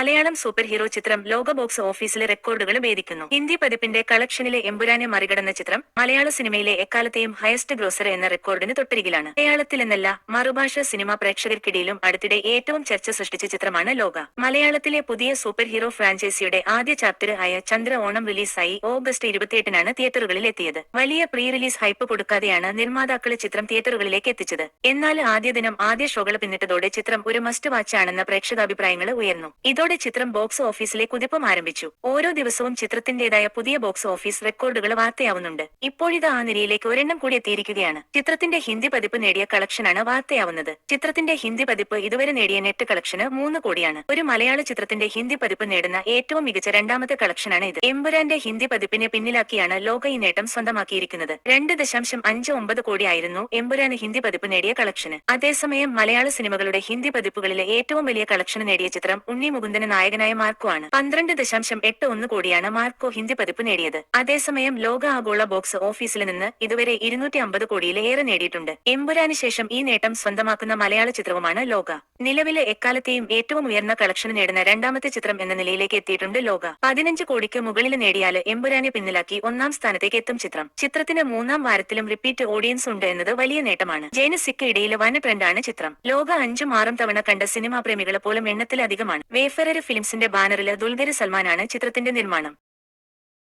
Malayalam super hero ചിത്രം ലോക box ഓഫീസിലെ റെക്കോർഡുകൾ ഭേദിക്കുന്നു ഹിന്ദി പതിപ്പിന്റെ കളക്ഷനിലെ എമ്പുരാനെ മറികടന്ന ചിത്രം മലയാള സിനിമയിലെ എക്കാലത്തെയും ഹയസ്റ്റ് ഗ്രോസർ എന്ന റെക്കോർഡിന് തൊട്ടരികിലാണ്. മലയാളത്തിലെന്നല്ല മറുഭാഷ സിനിമ പ്രേക്ഷകർക്കിടയിലും അടുത്തിടെ ഏറ്റവും ചർച്ച സൃഷ്ടിച്ച ചിത്രമാണ് ലോക. മലയാളത്തിലെ പുതിയ സൂപ്പർ ഹീറോ ഫ്രാഞ്ചൈസിയുടെ ആദ്യ ചാപ്റ്റർ ആയ ചന്ദ്ര ഓണം റിലീസായി ഓഗസ്റ്റ് ഇരുപത്തിയെട്ടിനാണ് തിയേറ്ററുകളിൽ എത്തിയത്. വലിയ പ്രീ റിലീസ് ഹൈപ്പ് കൊടുക്കാതെയാണ് നിർമ്മാതാക്കൾ ചിത്രം തിയേറ്ററുകളിലേക്ക് എത്തിച്ചത്. എന്നാൽ ആദ്യ ദിനം ആദ്യ ഷോകൾ പിന്നിട്ടതോടെ ചിത്രം ഒരു മസ്റ്റ് വാച്ച് ആണെന്ന പ്രേക്ഷകാഭിപ്രായങ്ങൾ ഉയർന്നു. ഇതോടെ ചിത്രം ബോക്സ് ഓഫീസിലെ കുതിപ്പം ആരംഭിച്ചു. ഓരോ ദിവസവും ചിത്രത്തിന്റേതായ പുതിയ ബോക്സ് ഓഫീസ് റെക്കോർഡുകൾ വാർത്തയാവുന്നുണ്ട്. ഇപ്പോഴിത് ആ നിരയിലേക്ക് ഒരെണ്ണം കൂടി എത്തിയിരിക്കുകയാണ്. ചിത്രത്തിന്റെ ഹിന്ദി പതിപ്പ് നേടിയ കളക്ഷനാണ് വാർത്തയാവുന്നത്. ചിത്രത്തിന്റെ ഹിന്ദി പതിപ്പ് ഇതുവരെ നേടിയ നെറ്റ് കളക്ഷന് മൂന്ന് കോടിയാണ്. ഒരു മലയാള ചിത്രത്തിന്റെ ഹിന്ദി പതിപ്പ് നേടുന്ന ഏറ്റവും മികച്ച രണ്ടാമത്തെ കളക്ഷനാണ് ഇത്. എമ്പുരാന്റെ ഹിന്ദി പതിപ്പിനെ പിന്നിലാക്കിയാണ് ലോക ഈ നേട്ടം സ്വന്തമാക്കിയിരിക്കുന്നത്. രണ്ട് ദശാംശം അഞ്ച് ഒമ്പത് കോടിയായിരുന്നു എമ്പുരാന് ഹിന്ദി പതിപ്പ് നേടിയ കളക്ഷന്. അതേസമയം മലയാള സിനിമകളുടെ ഹിന്ദി പതിപ്പുകളിലെ ഏറ്റവും വലിയ കളക്ഷൻ നേടിയ ചിത്രം ഉണ്ണി മുകുന്ദന് നായകനായ മാർക്കോ ആണ്. പന്ത്രണ്ട് ദശാംശം എട്ട് ഒന്ന് കോടിയാണ് മാർക്കോ ഹിന്ദി പതിപ്പ് നേടിയത്. അതേസമയം ലോക ആഗോള ബോക്സ് ഓഫീസിൽ നിന്ന് ഇതുവരെ ഇരുന്നൂറ്റി അമ്പത് കോടിയിലേറെ നേടിയിട്ടുണ്ട്. എമ്പുരാന് ശേഷം ഈ നേട്ടം സ്വന്തമാക്കുന്ന മലയാള ചിത്രവുമാണ് ലോക. നിലവിലെ എക്കാലത്തെയും ഏറ്റവും ഉയർന്ന കളക്ഷൻ നേടുന്ന രണ്ടാമത്തെ ചിത്രം എന്ന നിലയിലേക്ക് എത്തിയിട്ടുണ്ട് ലോക. പതിനഞ്ച് കോടിക്ക് മുകളിൽ നേടിയാൽ എമ്പുരാനെ പിന്നിലാക്കി ഒന്നാം സ്ഥാനത്തേക്ക് എത്തും ചിത്രം. ചിത്രത്തിന് മൂന്നാം വാരത്തിലും റിപ്പീറ്റ് ഓഡിയൻസ് ഉണ്ട് എന്നത് വലിയ നേട്ടമാണ്. ജൈനസിക്ക് ഇടയിലെ വൻ ട്രെൻഡാണ് ചിത്രം. ലോക അഞ്ചും ആറും തവണ കണ്ട സിനിമാ പ്രേമികളെ പോലും എണ്ണത്തിലധികമാണ്. ഫിലിംസിന്റെ ബാനറിൽ ദുൽഖർ സൽമാനാണ് ചിത്രത്തിന്റെ നിർമ്മാണം.